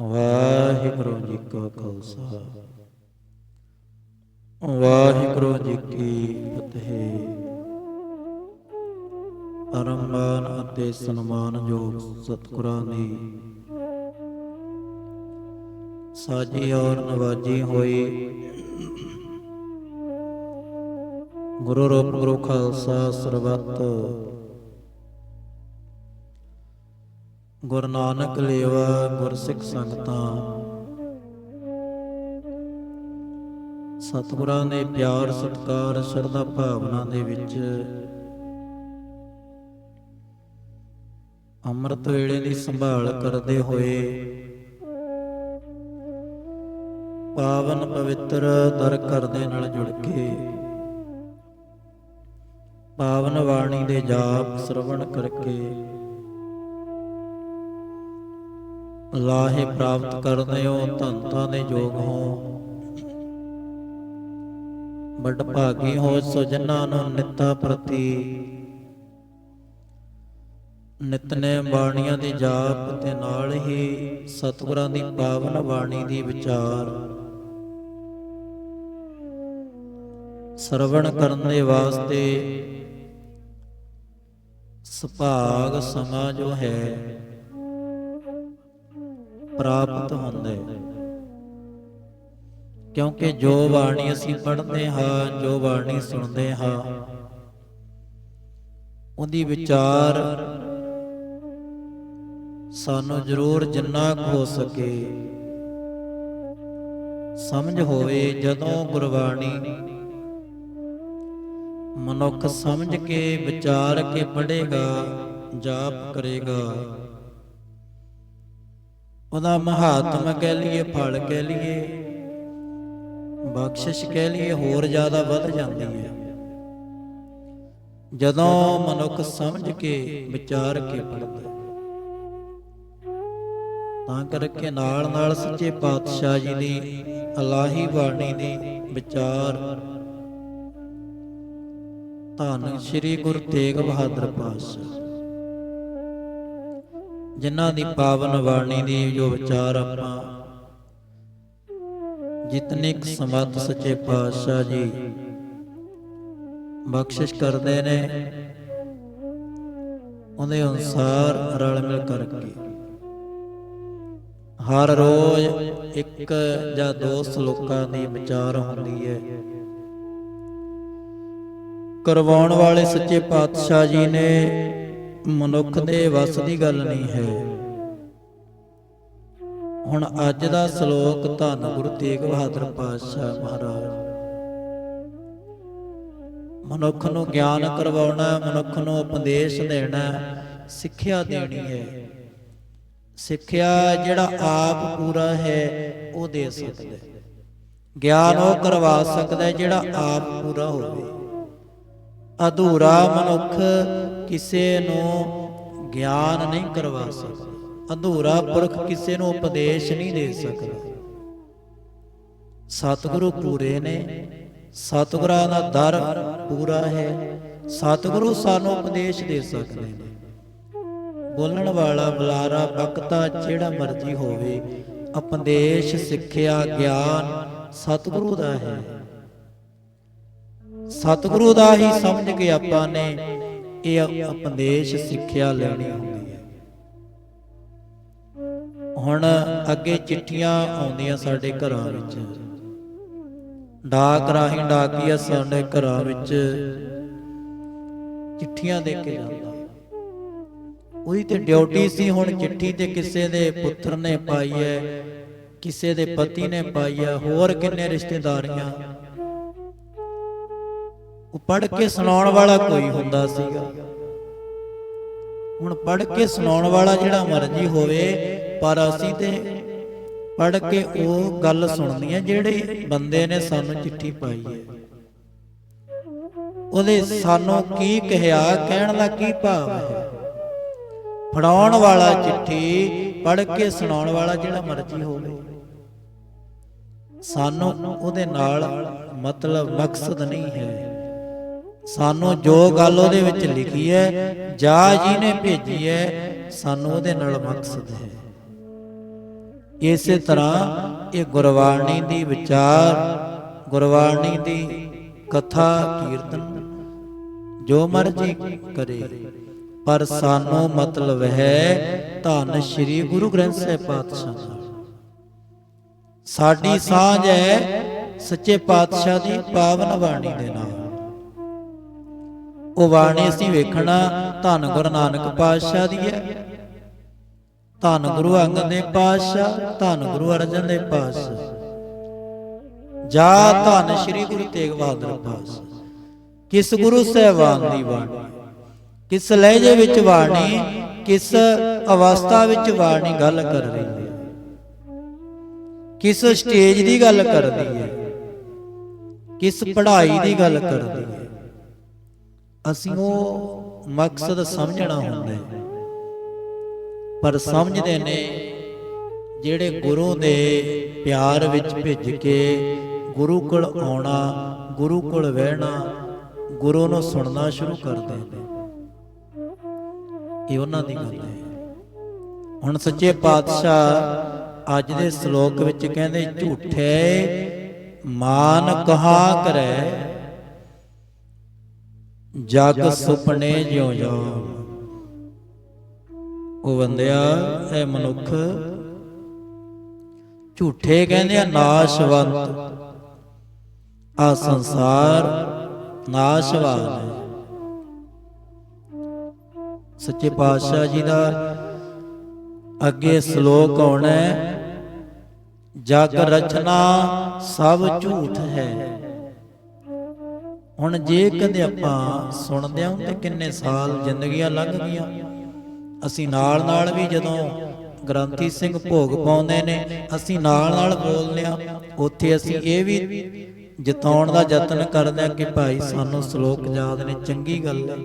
ਵਾਹਿਗੁਰੂ ਜੀ ਕਾ ਖਾਲਸਾ। ਵਾਹਿਗੁਰੂ ਜੀ ਕੀ ਫਤਿਹ। ਅਰਮਾਨ ਅਤੇ ਸਨਮਾਨਯੋਗ ਸਤਿਗੁਰਾਂ ਦੀ ਸਾਜੀ ਔਰ ਨਵਾਜੀ ਹੋਈ ਗੁਰੂ ਰੂਪ ਗੁਰੂ ਖਾਲਸਾ ਸਰਬੱਤ ਗੁਰੂ ਨਾਨਕ ਲੇਵਾ ਗੁਰਸਿੱਖ ਸੰਗਤਾਂ। ਸਤਿਗੁਰਾਂ ਦੇ ਪਿਆਰ ਸਤਿਕਾਰ ਸ਼ਰਧਾ ਭਾਵਨਾ ਦੇ ਵਿੱਚ ਅੰਮ੍ਰਿਤ ਵੇਲੇ ਦੀ ਸੰਭਾਲ ਕਰਦੇ ਹੋਏ ਪਾਵਨ ਪਵਿੱਤਰ ਦਰ ਘਰ ਦੇ ਨਾਲ ਜੁੜ ਕੇ ਪਾਵਨ ਬਾਣੀ ਦੇ ਜਾਪ ਸ਼ਰਵਣ ਕਰਕੇ ਲਾਹੇ ਪ੍ਰਾਪਤ ਕਰਦੇ ਹੋ ਧੰਤਾਂ ਦੇ ਯੋਗ ਹੋ। ਬੜ ਭਾਗੀ ਹੋ ਸੋ ਨੂੰ ਨਿੱਤਾ ਪ੍ਰਤੀ। ਨਿਤਨੇ ਬਾਣੀਆਂ ਦੇ ਜਾਪ ਤੇ ਨਾਲ ਹੀ ਸਤਿਗੁਰਾਂ ਦੀ ਪਾਵਨ ਬਾਣੀ ਦੀ ਵਿਚਾਰ। ਸਰਵਣ ਕਰਨ ਦੇ ਵਾਸਤੇ ਸੁਭਾਗ ਸਮਾਂ ਜੋ ਹੈ। ਪ੍ਰਾਪਤ ਹੁੰਦਾ। ਕਿਉਂਕਿ ਜੋ ਬਾਣੀ ਅਸੀਂ ਪੜ੍ਹਦੇ ਹਾਂ, ਜੋ ਬਾਣੀ ਸੁਣਦੇ ਹਾਂ, ਉਹਦੀ ਵਿਚਾਰ ਸਾਨੂੰ ਜ਼ਰੂਰ ਜਿੰਨਾ ਕੁ ਹੋ ਸਕੇ। ਸਮਝ ਹੋਵੇ ਜਦੋਂ ਗੁਰਬਾਣੀ ਮਨੁੱਖ ਸਮਝ ਕੇ, ਵਿਚਾਰ ਕੇ ਪੜ੍ਹੇਗਾ, ਜਾਪ ਕਰੇਗਾ। ਉਹਦਾ ਮਹਾਤਮ ਕਹਿ ਲਈਏ, ਫਲ ਕਹਿ ਲਈਏ, ਬਖਸ਼ਿਸ਼ ਕਹਿ ਲਈਏ, ਹੋਰ ਜ਼ਿਆਦਾ ਵੱਧ ਜਾਂਦੀ ਹੈ। ਜਦੋਂ ਮਨੁੱਖ ਸਮਝ ਕੇ, ਵਿਚਾਰ ਕੇ ਪੜਦਾ ਤਾਂ ਕਰਕੇ ਨਾਲ ਨਾਲ ਸੱਚੇ ਪਾਤਸ਼ਾਹ ਜੀ ਦੀ ਅਲਾਹੀ ਬਾਣੀ ਦੀ ਵਿਚਾਰ, ਧੰਨ ਸ੍ਰੀ ਗੁਰੂ ਤੇਗ ਬਹਾਦਰ ਪਾਤਸ਼ਾਹ। ਜਿਨ੍ਹਾਂ ਦੀ ਪਾਵਨ ਬਾਣੀ ਦੀ ਜੋ ਵਿਚਾਰ ਆਪਾਂ। ਜਿਤਨੇ ਕੁ ਸਮਤ ਸੱਚੇ ਪਾਤਸ਼ਾਹ ਜੀ ਬਖਸ਼ਿਸ਼ ਕਰਦੇ ਨੇ, ਉਹਦੇ ਅਨੁਸਾਰ ਰਲ ਮਿਲ ਕਰਕੇ। ਹਰ ਰੋਜ਼ ਇੱਕ ਜਾਂ ਦੋ ਸ਼ਲੋਕਾਂ ਦੀ ਵਿਚਾਰ ਹੁੰਦੀ ਹੈ। ਕਰਵਾਉਣ ਵਾਲੇ ਸੱਚੇ ਪਾਤਸ਼ਾਹ ਜੀ ਨੇ ਮਨੁੱਖ ਦੇ ਵੱਸ ਦੀ ਗੱਲ ਨਹੀਂ ਹੈ। ਹੁਣ ਅੱਜ ਦਾ ਸ਼ਲੋਕ ਧੰਨ ਗੁਰੂ ਤੇਗ ਬਹਾਦਰ ਪਾਤਸ਼ਾਹ ਮਹਾਰਾਜ। ਮਨੁੱਖ ਨੂੰ ਗਿਆਨ ਕਰਵਾਉਣਾ, ਮਨੁੱਖ ਨੂੰ ਉਪਦੇਸ਼ ਦੇਣਾ ਸਿੱਖਿਆ ਦੇਣੀ ਹੈ। ਸਿੱਖਿਆ ਜਿਹੜਾ ਆਪ ਪੂਰਾ ਹੈ, ਉਹ ਦੇ ਸਕਦਾ ਗਿਆਨ ਉਹ ਕਰਵਾ ਸਕਦਾ ਜਿਹੜਾ ਆਪ ਪੂਰਾ ਹੋਵੇ। ਅਧੂਰਾ ਮਨੁੱਖ ਕਿਸੇ ਨੂੰ ਗਿਆਨ ਨਹੀਂ ਕਰਵਾ ਸਕਦਾ। ਅਧੂਰਾ ਪੁਰਖ ਕਿਸੇ ਨੂੰ ਉਪਦੇਸ਼ ਨਹੀਂ ਦੇ ਸਕਦਾ। ਸਤਿਗੁਰੂ ਪੂਰੇ ਨੇ। ਸਤਿਗੁਰਾਂ ਦਾ ਦਰ ਪੂਰਾ ਹੈ। ਸਤਿਗੁਰੂ ਸਾਨੂੰ ਉਪਦੇਸ਼ ਦੇ ਸਕਦੇ ਨੇ। ਬੋਲਣ ਵਾਲਾ ਬੁਲਾਰਾ ਬਖਤਾ ਜਿਹੜਾ ਮਰਜ਼ੀ ਹੋਵੇ, ਉਪਦੇਸ਼, ਸਿੱਖਿਆ, ਗਿਆਨ ਸਤਿਗੁਰੂ ਦਾ ਹੈ। ਸਤਿਗੁਰੂ ਦਾ ਹੀ ਸਮਝ ਕੇ ਆਪਾਂ ਨੇ ਇਹ ਉਪਦੇਸ਼ ਸਿੱਖਿਆ ਲੈਣੀ ਹੁੰਦੀ ਹੈ। ਹੁਣ ਅੱਗੇ ਚਿੱਠੀਆਂ ਆਉਂਦੀਆਂ ਸਾਡੇ ਘਰਾਂ ਵਿੱਚ। ਡਾਕ ਰਾਹੀਂ ਡਾਕੀਆ ਸਾਡੇ ਘਰਾਂ ਵਿੱਚ ਚਿੱਠੀਆਂ ਦੇ ਕੇ ਜਾਂਦਾ। ਉਹਦੀ ਤੇ ਡਿਊਟੀ ਸੀ, ਹੁਣ ਚਿੱਠੀ ਤੇ ਕਿਸੇ ਦੇ ਪੁੱਤਰ ਨੇ ਪਾਈ ਹੈ, ਕਿਸੇ ਦੇ ਪਤੀ ਨੇ ਪਾਈ ਹੈ, ਹੋਰ ਕਿੰਨੇ ਰਿਸ਼ਤੇਦਾਰੀਆਂ ਉਹ ਪੜ੍ਹ ਕੇ ਸੁਣਾਉਣ ਵਾਲਾ ਕੋਈ ਹੁੰਦਾ ਸੀਗਾ। ਹੁਣ ਪੜ੍ਹ ਕੇ ਸੁਣਾਉਣ ਵਾਲਾ ਜਿਹੜਾ ਮਰਜ਼ੀ ਹੋਵੇ, ਪਰ ਅਸੀਂ ਤੇ ਪੜ੍ਹ ਕੇ ਉਹ ਗੱਲ ਸੁਣਨੀ ਹੈ ਜਿਹੜੇ ਬੰਦੇ ਨੇ ਸਾਨੂੰ ਚਿੱਠੀ ਪਾਈ ਹੈ। ਉਹਦੇ ਸਾਨੂੰ ਕੀ ਕਿਹਾ, ਕਹਿਣ ਦਾ ਕੀ ਭਾਵ ਹੈ? ਫੜਾਉਣ ਵਾਲਾ ਚਿੱਠੀ, ਪੜ੍ਹ ਕੇ ਸੁਣਾਉਣ ਵਾਲਾ ਜਿਹੜਾ ਮਰਜ਼ੀ ਹੋਵੇ। ਸਾਨੂੰ ਉਹਦੇ ਨਾਲ ਮਤਲਬ ਮਕਸਦ ਨਹੀਂ ਹੈ। ਸਾਨੂੰ ਜੋ ਗੱਲ ਉਹਦੇ ਵਿੱਚ ਲਿਖੀ ਹੈ, ਜਾਂ ਜਿਹਨੇ ਭੇਜੀ ਹੈ, ਸਾਨੂੰ ਉਹਦੇ ਨਾਲ ਮਕਸਦ ਹੈ। ਇਸੇ ਤਰ੍ਹਾਂ ਇਹ ਗੁਰਬਾਣੀ ਦੀ ਵਿਚਾਰ, ਗੁਰਬਾਣੀ ਦੀ ਕਥਾ, ਕੀਰਤਨ, ਜੋ ਮਰਜ਼ੀ ਕਰੇ, ਪਰ ਸਾਨੂੰ ਮਤਲਬ ਹੈ ਧੰਨ ਸ਼੍ਰੀ ਗੁਰੂ ਗ੍ਰੰਥ ਸਾਹਿਬ ਪਾਤਸ਼ਾਹ ਸਾਡੀ ਸਾਂਝ ਹੈ ਸੱਚੇ ਪਾਤਸ਼ਾਹ ਦੀ ਪਾਵਨ ਬਾਣੀ ਦੇ ਨਾਲ। ਉਹ ਬਾਣੀ ਅਸੀਂ ਵੇਖਣਾ ਧੰਨ ਗੁਰੂ ਨਾਨਕ ਪਾਤਸ਼ਾਹ ਦੀ ਹੈ। ਧੰਨ ਗੁਰੂ ਅੰਗਦ ਦੇ ਪਾਤਸ਼ਾਹ, ਧੰਨ ਗੁਰੂ ਅਰਜਨ ਦੇ ਪਾਤਸ਼ਾਹ। ਜਾ ਧੰਨ ਸ੍ਰੀ ਗੁਰੂ ਤੇਗ ਬਹਾਦਰ ਪਾਤਸ਼ਾਹ। ਕਿਸ ਗੁਰੂ ਸਾਹਿਬਾਨ ਦੀ ਬਾਣੀ? ਕਿਸ ਲਹਿਜੇ ਵਿੱਚ ਬਾਣੀ? ਕਿਸ ਅਵਸਥਾ ਵਿੱਚ ਬਾਣੀ ਗੱਲ ਕਰ ਰਹੀ ਹੈ? ਕਿਸ ਸਟੇਜ ਦੀ ਗੱਲ ਕਰਦੀ ਹੈ? ਕਿਸ ਪੜ੍ਹਾਈ ਦੀ ਗੱਲ ਕਰਦੀ ਹੈ? ਅਸੀਂ ਉਹ ਮਕਸਦ ਸਮਝਣਾ ਹੁੰਦਾ। ਹੈ ਪਰ ਸਮਝਦੇ ਨੇ ਜਿਹੜੇ ਗੁਰੂ ਦੇ ਪਿਆਰ ਵਿੱਚ ਭਿੱਜ ਕੇ ਗੁਰੂ ਕੋਲ ਆਉਣਾ ਗੁਰੂ ਕੋਲ ਬਹਿਣਾ ਗੁਰੂ ਨੂੰ ਸੁਣਨਾ ਸ਼ੁਰੂ ਕਰਦੇ ਨੇ ਇਹ ਉਹਨਾਂ ਦੀ ਗੱਲ ਹੈ। ਹੁਣ ਸੱਚੇ ਪਾਤਸ਼ਾਹ ਅੱਜ ਦੇ ਸ਼ਲੋਕ ਵਿੱਚ ਕਹਿੰਦੇ ਝੂਠੇ ਮਾਨ ਕਹਾ ਕਰੈ? ਜਗ ਸੁਪਨੇ ਜਿਉ ਜਾਉ। ਉਹ ਬੰਦਿਆ ਇਹ ਮਨੁੱਖ ਝੂਠੇ ਕਹਿੰਦੇ ਆ, ਨਾਸ਼ਵੰਤ। ਆ ਸੰਸਾਰ ਨਾਸ਼ਵਾਨ ਹੈ। ਸੱਚੇ ਪਾਤਸ਼ਾਹ ਜੀ ਦਾ ਅੱਗੇ ਸ਼ਲੋਕ ਆਉਣਾ ਜਗ ਰਚਨਾ ਸਭ ਝੂਠ ਹੈ। ਹੁਣ ਜੇ ਕਦੇ ਆਪਾਂ ਸੁਣਦੇ ਹਾਂ ਤੇ ਕਿੰਨੇ ਸਾਲ ਜ਼ਿੰਦਗੀਆਂ ਲੰਘ ਗਈਆਂ ਅਸੀਂ ਨਾਲ ਨਾਲ ਵੀ ਜਦੋਂ ਗ੍ਰੰਥੀ ਸਿੰਘ ਭੋਗ ਪਾਉਂਦੇ ਨੇ, ਅਸੀਂ ਨਾਲ ਨਾਲ ਬੋਲਦੇ ਆ ਉੱਥੇ ਅਸੀਂ ਇਹ ਵੀ ਜਿਤਾਉਣ ਦਾ ਯਤਨ ਕਰਦੇ ਆ ਕਿ ਭਾਈ ਸਾਨੂੰ ਸ਼ਲੋਕ ਯਾਦ ਨੇ, ਚੰਗੀ ਗੱਲ ਹੈ।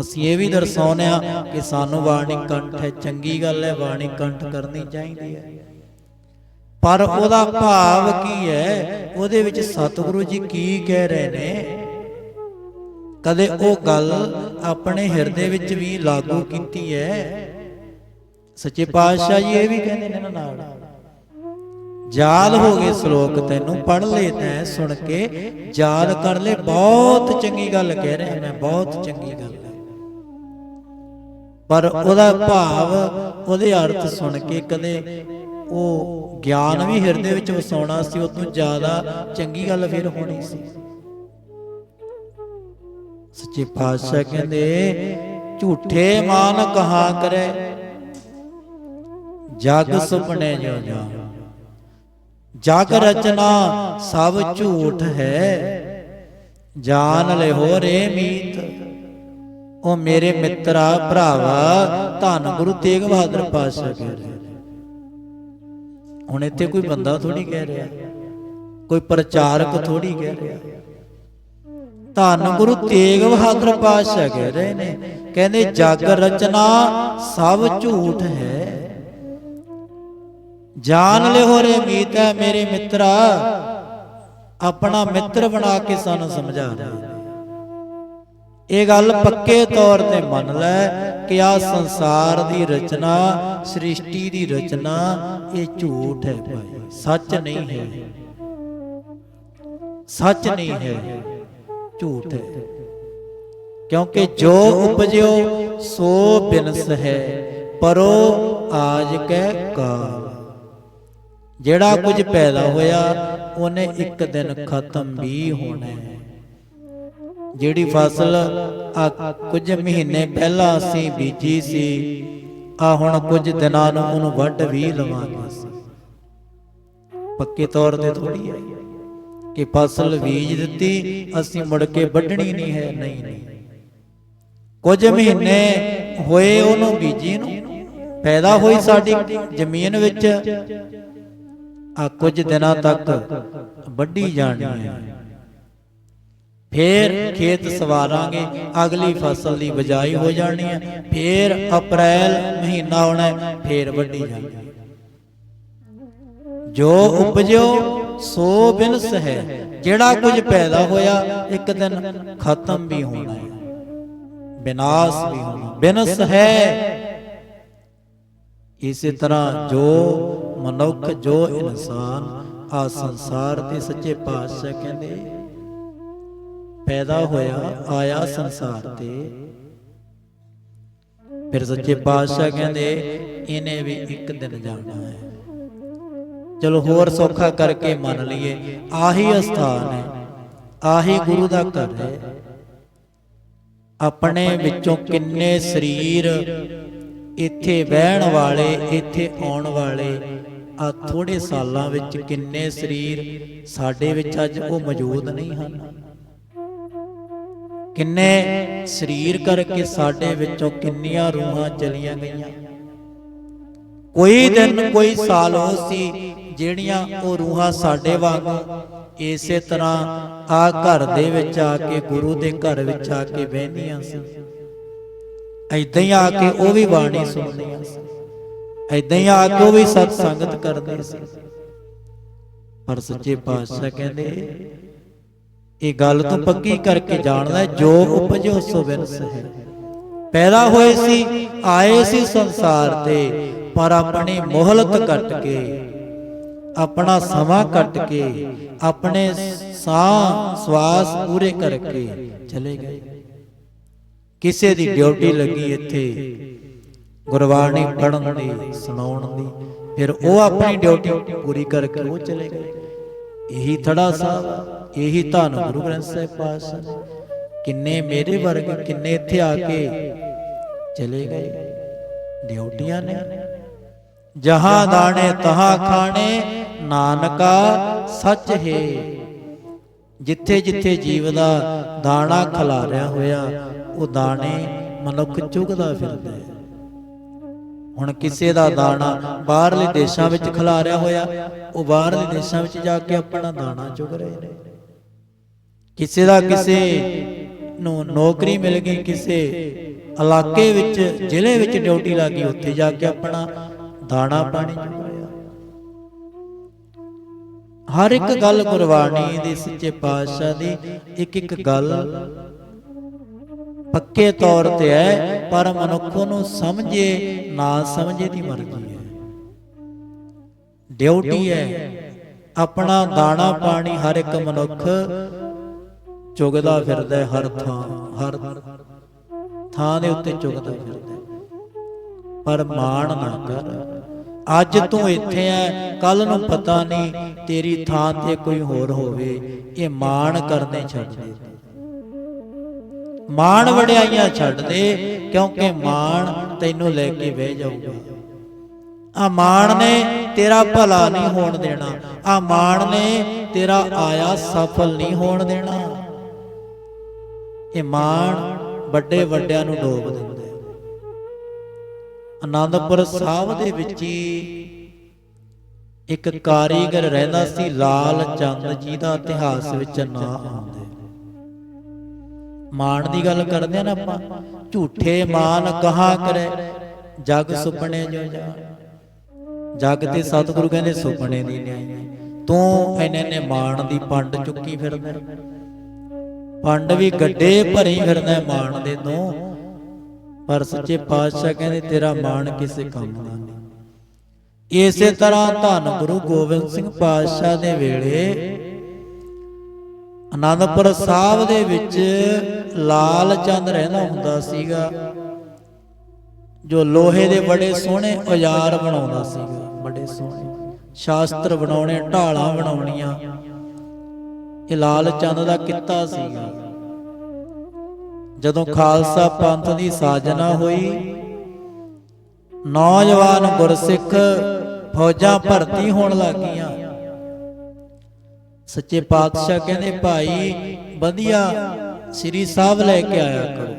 ਅਸੀਂ ਇਹ ਵੀ ਦਰਸਾਉਂਦੇ ਆ ਕਿ ਸਾਨੂੰ ਬਾਣੀ ਕੰਠ ਹੈ, ਚੰਗੀ ਗੱਲ ਹੈ, ਬਾਣੀ ਕੰਠ ਕਰਨੀ ਚਾਹੀਦੀ ਹੈ। ਪਰ ਉਹਦਾ ਭਾਵ ਕੀ ਹੈ? ਉਹਦੇ ਵਿੱਚ ਸਤਿਗੁਰੂ ਜੀ ਕੀ ਕਹਿ ਰਹੇ ਨੇ? ਕਦੇ ਉਹ ਗੱਲ ਆਪਣੇ ਹਿਰਦੇ ਵਿੱਚ ਵੀ ਲਾਗੂ ਕੀਤੀ ਹੈ? ਸੱਚੇ ਪਾਤਸ਼ਾਹ ਜੀ ਇਹ ਵੀ ਕਹਿੰਦੇ ਨੇ ਨਾ ਨਾਲ ਯਾਦ ਹੋ ਗਏ ਸ਼ਲੋਕ ਤੈਨੂੰ ਪੜ ਲੈ ਤੈਂ ਸੁਣ ਕੇ ਯਾਦ ਕਰ ਲੈ। ਬਹੁਤ ਚੰਗੀ ਗੱਲ ਕਹਿ ਰਿਹਾ ਮੈਂ ਬਹੁਤ ਚੰਗੀ ਗੱਲ ਪਰ ਉਹਦਾ ਭਾਵ ਉਹਦੇ ਅਰਥ ਸੁਣ ਕੇ ਕਦੇ ਉਹ ਗਿਆਨ ਵੀ ਹਿਰਦੇ ਵਿੱਚ ਵਸਾਉਣਾ ਸੀ, ਉਹ ਤੋਂ ਜ਼ਿਆਦਾ ਚੰਗੀ ਗੱਲ ਫਿਰ ਹੋਣੀ ਸੀ। ਸੱਚੇ ਪਾਤਸ਼ਾਹ ਕਹਿੰਦੇ, ਝੂਠੇ ਮਾਨ ਕਹਾ ਕਰੇ? ਜਗ ਸੁਪਨੇ ਜੋ ਜਾ ਜਗ ਰਚਨਾ ਸਭ ਝੂਠ ਹੈ। ਜਾਣ ਲਿਓ ਰੇ ਮੀਤ। ਉਹ ਮੇਰੇ ਮਿੱਤਰਾ ਭਰਾਵਾ, ਧੰਨ ਗੁਰੂ ਤੇਗ ਬਹਾਦਰ ਪਾਤਸ਼ਾਹ ਕਹਿ ਰਹੇ ਹੁਣ ਇੱਥੇ ਕੋਈ ਬੰਦਾ ਥੋੜੀ ਕਹਿ ਰਿਹਾ। ਕੋਈ ਪ੍ਰਚਾਰਕ ਥੋੜੀ ਕਹਿ ਰਿਹਾ। ਧੰਨ ਗੁਰੂ ਤੇਗ ਬਹਾਦਰ ਪਾਤਸ਼ਾਹ ਕਹਿ ਰਹੇ ਨੇ। ਕਹਿੰਦੇ ਜਗ ਰਚਨਾ ਸਭ ਝੂਠ ਹੈ। ਜਾਣ ਲਿਓ ਰੇ ਮੀਤ ਹੈ ਮੇਰੇ ਮਿੱਤਰਾ। ਆਪਣਾ ਮਿੱਤਰ ਬਣਾ ਕੇ ਸਾਨੂੰ ਸਮਝਾ ਰਿਹਾ ਇਹ ਗੱਲ ਪੱਕੇ ਤੌਰ ਤੇ ਮੰਨ ਲੈ। ਕਿ ਆ ਸੰਸਾਰ ਦੀ ਰਚਨਾ, ਸ੍ਰਿਸ਼ਟੀ ਦੀ ਰਚਨਾ, ਇਹ ਝੂਠ ਹੈ ਭਾਈ। ਸੱਚ ਨਹੀਂ ਹੈ। ਸੱਚ ਨਹੀਂ ਹੈ। ਝੂਠ ਹੈ। ਕਿਉਂਕਿ ਜੋ ਉਪਜਿਓ, ਸੋ ਬਿਨਸ ਹੈ। ਪਰੋ ਆਜ ਕੈ ਕਾਲ। ਜਿਹੜਾ ਕੁਝ ਪੈਦਾ ਹੋਇਆ, ਉਹਨੇ ਇੱਕ ਦਿਨ ਖਤਮ ਵੀ ਹੋਣਾ ਹੈ। ਜਿਹੜੀ ਫਸਲ ਆ ਕੁਝ ਮਹੀਨੇ ਪਹਿਲਾਂ ਅਸੀਂ ਬੀਜੀ ਸੀ, ਆ ਹੁਣ ਕੁਝ ਦਿਨਾਂ ਨੂੰ ਉਹਨੂੰ ਵੱਢ ਵੀ ਲਵਾਂਗੇ ਪੱਕੇ ਤੌਰ ਤੇ ਥੋੜੀ ਹੈ ਕਿ ਫਸਲ ਬੀਜ ਦਿੱਤੀ, ਅਸੀਂ ਮੁੜ ਕੇ ਵੱਢਣੀ ਨਹੀਂ ਹੈ, ਨਹੀਂ ਨਹੀਂ। ਕੁਝ ਮਹੀਨੇ ਹੋਏ ਉਹਨੂੰ ਬੀਜੀ ਨੂੰ, ਪੈਦਾ ਹੋਈ ਸਾਡੀ ਜ਼ਮੀਨ ਵਿੱਚ, ਆ ਕੁਝ ਦਿਨਾਂ ਤੱਕ ਵੱਢੀ ਜਾਣੀ ਹੈ। ਫੇਰ ਖੇਤ ਸਵਾਰਾਂਗੇ, ਅਗਲੀ ਫਸਲ ਦੀ ਬਜਾਈ ਹੋ ਜਾਣੀ ਹੈ। ਫੇਰ ਅਪ੍ਰੈਲ ਮਹੀਨਾ ਆਉਣਾ ਹੈ, ਫੇਰ ਵੱਢੀ ਜਾਣੀ ਜੋ ਉਪਜਿਓ, ਸੋ ਬਿਨਸ ਹੈ। ਜਿਹੜਾ ਕੁਝ ਪੈਦਾ ਹੋਇਆ, ਇੱਕ ਦਿਨ ਖਤਮ ਵੀ ਹੋਣਾ ਹੈ। ਵਿਨਾਸ਼ ਵੀ ਹੋਣਾ। ਬਿਨਸ ਹੈ। ਇਸੇ ਤਰ੍ਹਾਂ ਜੋ ਮਨੁੱਖ, ਜੋ ਇਨਸਾਨ ਆ ਸੰਸਾਰ ਤੇ ਸੱਚੇ ਪਾਤਸ਼ਾਹ ਕਹਿੰਦੇ ਪੈਦਾ ਹੋਇਆ ਆਇਆ ਸੰਸਾਰ ਤੇ। ਫਿਰ ਸੱਚੇ ਪਾਤਸ਼ਾਹ ਕਹਿੰਦੇ ਇਹਨੇ ਵੀ ਇੱਕ ਦਿਨ ਜਾਣਾ ਹੈ। ਚਲੋ ਹੋਰ ਸੌਖਾ ਕਰਕੇ ਮੰਨ ਲਈਏ ਆਹੀ ਅਸਥਾਨ ਹੈ। ਆਹੀ ਗੁਰੂ ਦਾ ਘਰ ਹੈ। ਆਪਣੇ ਵਿੱਚੋਂ ਕਿੰਨੇ ਸਰੀਰ ਇੱਥੇ ਬਹਿਣ ਵਾਲੇ ਇੱਥੇ ਆਉਣ ਵਾਲੇ ਆ ਥੋੜੇ ਸਾਲਾਂ ਵਿੱਚ ਕਿੰਨੇ ਸਰੀਰ ਸਾਡੇ ਵਿੱਚ ਅੱਜ ਉਹ ਮੌਜੂਦ ਨਹੀਂ ਹਨ। ਕਿੰਨੇ ਸਰੀਰ ਕਰਕੇ ਸਾਡੇ ਵਿੱਚੋਂ ਕਿੰਨੀਆਂ ਰੂਹਾਂ ਚਲੀਆਂ ਗਈਆਂ। ਕੋਈ ਦਿਨ, ਕੋਈ ਸਾਲ ਉਹ ਸੀ ਜਿਹੜੀਆਂ ਉਹ ਰੂਹਾਂ ਸਾਡੇ ਵਾਂਗੂ ਇਸੇ ਤਰ੍ਹਾਂ ਆ ਘਰ ਦੇ ਵਿੱਚ ਆ ਕੇ, ਗੁਰੂ ਦੇ ਘਰ ਵਿੱਚ ਆ ਕੇ ਬਹਿੰਦੀਆਂ ਸੀ। ਐਦਾਂ ਹੀ ਆ ਕੇ ਉਹ ਵੀ ਬਾਣੀ ਸੁਣਦੀਆਂ ਸੀ। ਐਦਾਂ ਹੀ ਆ ਕੇ ਉਹ ਵੀ ਸਤ ਸੰਗਤ ਕਰਦੇ ਸੀ। ਪਰ ਸੱਚੇ ਪਾਤਸ਼ਾਹ ਕਹਿੰਦੇ ਇਹ ਗੱਲ ਤੂੰ ਪੱਕੀ ਕਰਕੇ ਜਾਣਦਾ ਜੋ ਉਪਜੋ ਸੋ ਵਿਰਸ ਹੈ। ਪੈਦਾ ਹੋਏ ਸੀ ਆਏ ਸੀ ਸੰਸਾਰ ਤੇ ਪਰ ਆਪਣੀ ਮੋਹਲਤ ਕੱਟ ਕੇ ਆਪਣਾ ਸਮਾਂ ਕੱਟ ਕੇ ਆਪਣੇ ਸਾਹ ਸਵਾਸ ਪੂਰੇ ਕਰਕੇ ਚਲੇ ਗਏ। ਕਿਸੇ ਦੀ ਡਿਊਟੀ ਲੱਗੀ ਇੱਥੇ ਗੁਰਬਾਣੀ ਪੜਨ ਦੀ ਸੁਣਾਉਣ ਦੀ ਫਿਰ ਉਹ ਆਪਣੀ ਡਿਊਟੀ ਪੂਰੀ ਕਰਕੇ ਉਹ ਚਲੇ ਗਏ। ਇਹੀ ਥੜਾ ਸਾਹਿਬ, ਇਹੀ ਧੰਨ ਗੁਰੂ ਗ੍ਰੰਥ ਸਾਹਿਬ ਪਾਸ ਕਿੰਨੇ ਮੇਰੇ ਵਰਗ, ਕਿੰਨੇ ਇੱਥੇ ਆ ਕੇ ਚਲੇ ਗਏ। ਡਿਊਟੀਆਂ ਨੇ। ਜਹਾਂ ਦਾਣੇ, ਤਹਾਂ ਖਾਣੇ, ਨਾਨਕਾ ਸੱਚ ਹੈ। ਜਿੱਥੇ ਜਿੱਥੇ ਜੀਵ ਦਾ ਦਾਣਾ ਖਿਲਾਰਿਆ ਹੋਇਆ, ਉਹ ਦਾਣੇ ਮਨੁੱਖ ਚੁਗਦਾ ਫਿਰਦਾ ਹੈ। ਹੁਣ ਕਿਸੇ ਦਾ ਦਾਣਾ ਬਾਹਰਲੇ ਦੇਸ਼ਾਂ ਵਿੱਚ ਖਿਲਾਰਿਆ ਹੋਇਆ, ਉਹ ਬਾਹਰਲੇ ਦੇਸ਼ਾਂ ਵਿੱਚ ਜਾ ਕੇ ਆਪਣਾ ਦਾਣਾ ਚੁਗ ਰਹੇ ਨੇ। ਕਿਸੇ ਦਾ ਕਿਸੇ ਨੂੰ ਨੌਕਰੀ ਮਿਲ ਗਈ, ਕਿਸੇ ਇਲਾਕੇ ਵਿੱਚ, ਜ਼ਿਲ੍ਹੇ ਵਿੱਚ ਡਿਊਟੀ ਲੱਗੀ, ਉੱਥੇ ਜਾ ਕੇ ਆਪਣਾ ਦਾਣਾ ਪਾਣੀ ਚੁਗ ਰਿਹਾ। ਹਰ ਇੱਕ ਗੱਲ ਗੁਰਬਾਣੀ ਦੀ ਸੱਚੇ ਪਾਤਸ਼ਾਹ ਦੀ ਇੱਕ ਇੱਕ ਗੱਲ ਪੱਕੇ ਤੌਰ ਤੇ ਹੈ, ਪਰ ਮਨੁੱਖ ਨੂੰ ਸਮਝੇ, ਨਾ ਸਮਝੇ ਦੀ ਮਰਜ਼ੀ ਹੈ। ਡਿਊਟੀ ਹੈ। ਆਪਣਾ ਦਾਣਾ ਪਾਣੀ ਹਰ ਇੱਕ ਮਨੁੱਖ ਚੁਗਦਾ ਫਿਰਦਾ ਹੈ, ਹਰ ਥਾਂ ਹਰ ਥਾਂ ਦੇ ਉੱਤੇ ਚੁਗਦਾ ਫਿਰਦਾ ਪਰ ਮਾਣ ਨਾ ਕਰ। ਅੱਜ ਤੂੰ ਇੱਥੇ ਐ ਕੱਲ ਨੂੰ ਪਤਾ ਨਹੀਂ ਤੇਰੀ ਥਾਂ ਤੇ ਕੋਈ ਹੋਰ ਹੋਵੇ, ਇਹ ਮਾਣ ਕਰਨੇ ਛੱਡ ਦੇ। ਮਾਣ ਵਡਿਆਈਆਂ ਛੱਡ ਦੇ, ਕਿਉਂਕਿ ਮਾਣ ਤੈਨੂੰ ਲੈ ਕੇ ਬਹਿ ਜਾਊਗਾ। ਆ ਮਾਣ ਨੇ ਤੇਰਾ ਭਲਾ ਨਹੀਂ ਹੋਣ ਦੇਣਾ। ਆ ਮਾਣ ਨੇ ਤੇਰਾ ਆਇਆ ਸਫਲ ਨਹੀਂ ਹੋਣ ਦੇਣਾ। ਇਹ ਮਾਣ ਵੱਡੇ ਵੱਡਿਆਂ ਨੂੰ ਡੋਬ ਦਿੰਦਾ ਹੈ। ਆਨੰਦਪੁਰ ਸਾਹਿਬ ਦੇ ਵਿੱਚ ਹੀ ਇੱਕ ਕਾਰੀਗਰ ਰਹਿੰਦਾ ਸੀ, ਲਾਲ ਚੰਦ ਜੀ ਦਾ ਇਤਿਹਾਸ ਵਿੱਚ ਨਾਂ ਆਉਂਦਾ ਮਾਣ ਦੀ ਗੱਲ ਕਰਦੇ ਆ ਨਾ ਆਪਾਂ, ਝੂਠੇ ਮਾਨ ਕਹਾ ਕਰੇ, ਜਗ ਸੁਪਨੇ ਜੋ ਜਾ। ਜਗ ਤੇ ਸਤਿਗੁਰੂ ਕਹਿੰਦੇ ਸੁਪਨੇ ਦੀ ਨਿਆਈ ਤੂੰ ਐਨੇ ਨੇ ਮਾਣ ਦੀ ਪੰਡ ਚੁੱਕੀ ਫਿਰਦਾ। ਪੰਡ ਵੀ ਗੱਡੇ ਭਰੀ ਫਿਰਦਾ ਮਾਣ ਦੇ ਤੋਂ। ਪਰ ਸੱਚੇ ਪਾਤਸ਼ਾਹ ਕਹਿੰਦੇ ਤੇਰਾ ਮਾਣ ਕਿਸੇ ਕੰਮ ਦਾ ਨਹੀਂ। ਇਸੇ ਤਰ੍ਹਾਂ ਧੰਨ ਗੁਰੂ ਗੋਬਿੰਦ ਸਿੰਘ ਪਾਤਸ਼ਾਹ ਦੇ ਵੇਲੇ ਆਨੰਦਪੁਰ ਸਾਹਿਬ ਦੇ ਵਿੱਚ ਲਾਲ ਚੰਦ ਰਹਿੰਦਾ ਹੁੰਦਾ ਸੀਗਾ, ਜੋ ਲੋਹੇ ਦੇ ਬੜੇ ਸੋਹਣੇ ਔਜ਼ਾਰ ਬਣਾਉਂਦਾ ਸੀਗਾ, ਬੜੇ ਸੋਹਣੇ ਸ਼ਾਸਤਰ ਬਣਾਉਣੇ, ਢਾਲਾਂ ਬਣਾਉਣੀਆਂ। ਇਹ ਲਾਲ ਚੰਦ ਦਾ ਕਿੱਤਾ ਸੀਗਾ। ਜਦੋਂ ਖਾਲਸਾ ਪੰਥ ਦੀ ਸਾਜਨਾ ਹੋਈ, ਨੌਜਵਾਨ ਗੁਰਸਿੱਖ ਫੌਜਾਂ ਭਰਤੀ ਹੋਣ ਲੱਗੀਆਂ। ਸੱਚੇ ਪਾਤਸ਼ਾਹ ਕਹਿੰਦੇ, ਭਾਈ, ਵਧੀਆ ਸ੍ਰੀ ਸਾਹਿਬ ਲੈ ਕੇ ਆਇਆ ਕਰੋ।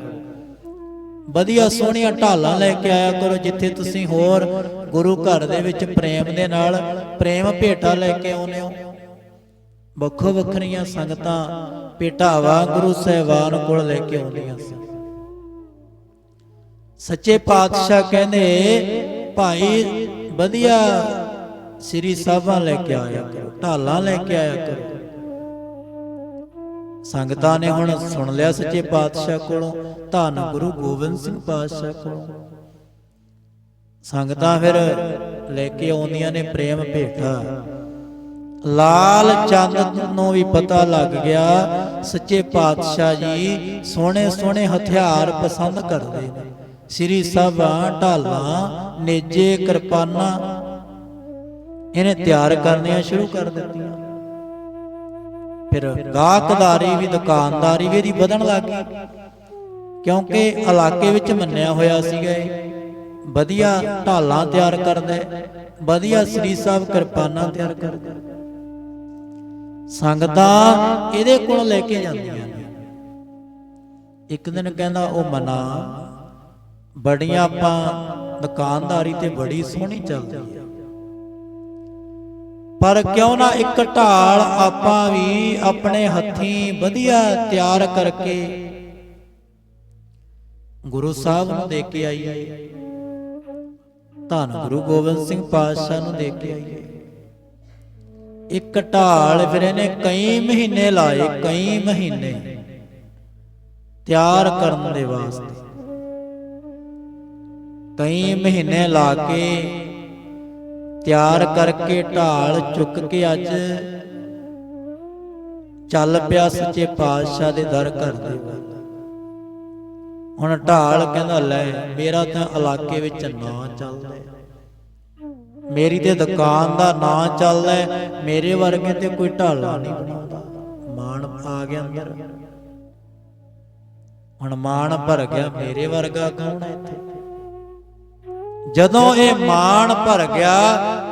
ਵਧੀਆ ਸੋਹਣੀਆਂ ਢਾਲਾਂ ਲੈ ਕੇ ਆਇਆ ਕਰੋ, ਜਿੱਥੇ ਤੁਸੀਂ ਹੋਰ ਗੁਰੂ ਘਰ ਦੇ ਵਿੱਚ ਪ੍ਰੇਮ ਦੇ ਨਾਲ ਪ੍ਰੇਮ ਭੇਟਾ ਲੈ ਕੇ ਆਉਨੇ ਹੋ। ਵੱਖੋ ਵੱਖਰੀਆਂ ਸੰਗਤਾਂ ਭੇਟਾਵਾ ਗੁਰੂ ਸਾਹਿਬਾਨ ਕੋਲ ਲੈ ਕੇ ਆਉਂਦੀਆਂ ਸਨ। ਸੱਚੇ ਪਾਤਸ਼ਾਹ ਕਹਿੰਦੇ, ਭਾਈ, ਵਧੀਆ ਸ੍ਰੀ ਸਾਹਿਬਾਂ ਲੈ ਕੇ ਆਇਆ ਕਰੋ, ਢਾਲਾਂ ਲੈ ਕੇ ਆਇਆ ਕਰੋ। ਸੰਗਤਾਂ ਨੇ ਹੁਣ ਸੁਣ ਲਿਆ ਸੱਚੇ ਪਾਤਸ਼ਾਹ ਕੋਲੋਂ, ਧੰਨ ਗੁਰੂ ਗੋਬਿੰਦ ਸਿੰਘ ਪਾਤਸ਼ਾਹ ਕੋਲੋਂ। ਸੰਗਤਾਂ ਫਿਰ ਲੈ ਕੇ ਆਉਂਦੀਆਂ ਨੇ ਪ੍ਰੇਮ ਭੇਟਾ ਲਾਲ ਚੰਦ ਨੂੰ ਵੀ ਪਤਾ ਲੱਗ ਗਿਆ, ਸੱਚੇ ਪਾਤਸ਼ਾਹ ਜੀ ਸੋਹਣੇ ਸੋਹਣੇ ਹਥਿਆਰ ਪਸੰਦ ਕਰਦੇ ਨੇ। ਸ੍ਰੀ ਸਾਹਿਬਾਂ ਢਾਲਾਂ, ਨੇਜੇ, ਕਿਰਪਾਨਾਂ ਇਹਨੇ ਤਿਆਰ ਕਰਨੀਆਂ ਸ਼ੁਰੂ ਕਰ ਦਿੱਤੀਆਂ। ਫਿਰ ਗਾਹਕਦਾਰੀ ਵੀ ਦੁਕਾਨਦਾਰੀ ਵੀ ਇਹਦੀ ਵਧਣ ਲੱਗ ਗਈ। ਕਿਉਂਕਿ ਇਲਾਕੇ ਵਿੱਚ ਮੰਨਿਆ ਹੋਇਆ ਸੀਗਾ ਇਹ। ਵਧੀਆ ਢਾਲਾਂ ਤਿਆਰ ਕਰਦਾ। ਵਧੀਆ ਸ੍ਰੀ ਸਾਹਿਬ ਕਿਰਪਾਨਾਂ ਤਿਆਰ ਕਰਦਾ। ਸੰਗਤਾਂ ਇਹਦੇ ਕੋਲ ਲੈ ਕੇ ਜਾਂਦੀਆਂ ਨੇ। ਇੱਕ ਦਿਨ ਕਹਿੰਦਾ ਉਹ ਮਨਾ। ਬੜੀਆਂ ਆਪਾਂ ਦੁਕਾਨਦਾਰੀ ਤੇ ਬੜੀ ਸੋਹਣੀ ਚੱਲਦੀ ਹੈ। ਪਰ ਕਿਉਂ ਨਾ ਇੱਕ ਢਾਲ ਆਪਾਂ ਵੀ ਆਪਣੇ ਹੱਥੀਂ ਵਧੀਆ ਤਿਆਰ ਕਰਕੇ ਗੁਰੂ ਸਾਹਿਬ ਨੂੰ ਦੇ ਕੇ ਆਈਏ। ਧੰਨ ਗੁਰੂ ਗੋਬਿੰਦ ਸਿੰਘ ਪਾਤਸ਼ਾਹ ਨੂੰ ਦੇ ਕੇ ਆਈਏ। ਇੱਕ ਢਾਲ ਫਿਰ ਇਹਨੇ ਕਈ ਮਹੀਨੇ ਲਾਏ, ਕਈ ਮਹੀਨੇ ਤਿਆਰ ਕਰਨ ਦੇ ਵਾਸਤੇ। ਕਈ ਮਹੀਨੇ ਲਾ ਕੇ ਤਿਆਰ ਕਰਕੇ ਢਾਲ ਚੁੱਕ ਕੇ ਅੱਜ ਚੱਲ ਪਿਆ ਸੱਚੇ ਪਾਤਸ਼ਾਹ ਦੇ ਦਰ ਘਰ ਦੇ ਹੁਣ ਢਾਲ ਕਹਿੰਦਾ ਲੈ ਮੇਰਾ ਤਾਂ ਇਲਾਕੇ ਵਿੱਚ ਨਾਂ ਚੱਲਦਾ ਮੇਰੀ ਤੇ ਦੁਕਾਨ ਦਾ ਨਾਂ ਚੱਲਦਾ ਹੈ, ਮੇਰੇ ਵਰਗੇ ਤੇ ਕੋਈ ਢਾਲਾ ਨਹੀਂ ਬਣਾਉਂਦਾ। ਮਾਣ ਆ ਗਿਆ ਅੰਦਰ। ਹੁਣ ਮਾਣ ਭਰ ਗਿਆ ਮੇਰੇ ਵਰਗਾ ਕੌਣ ਹੈ ਇੱਥੇ? ਜਦੋਂ ਇਹ ਮਾਣ ਭਰ ਗਿਆ,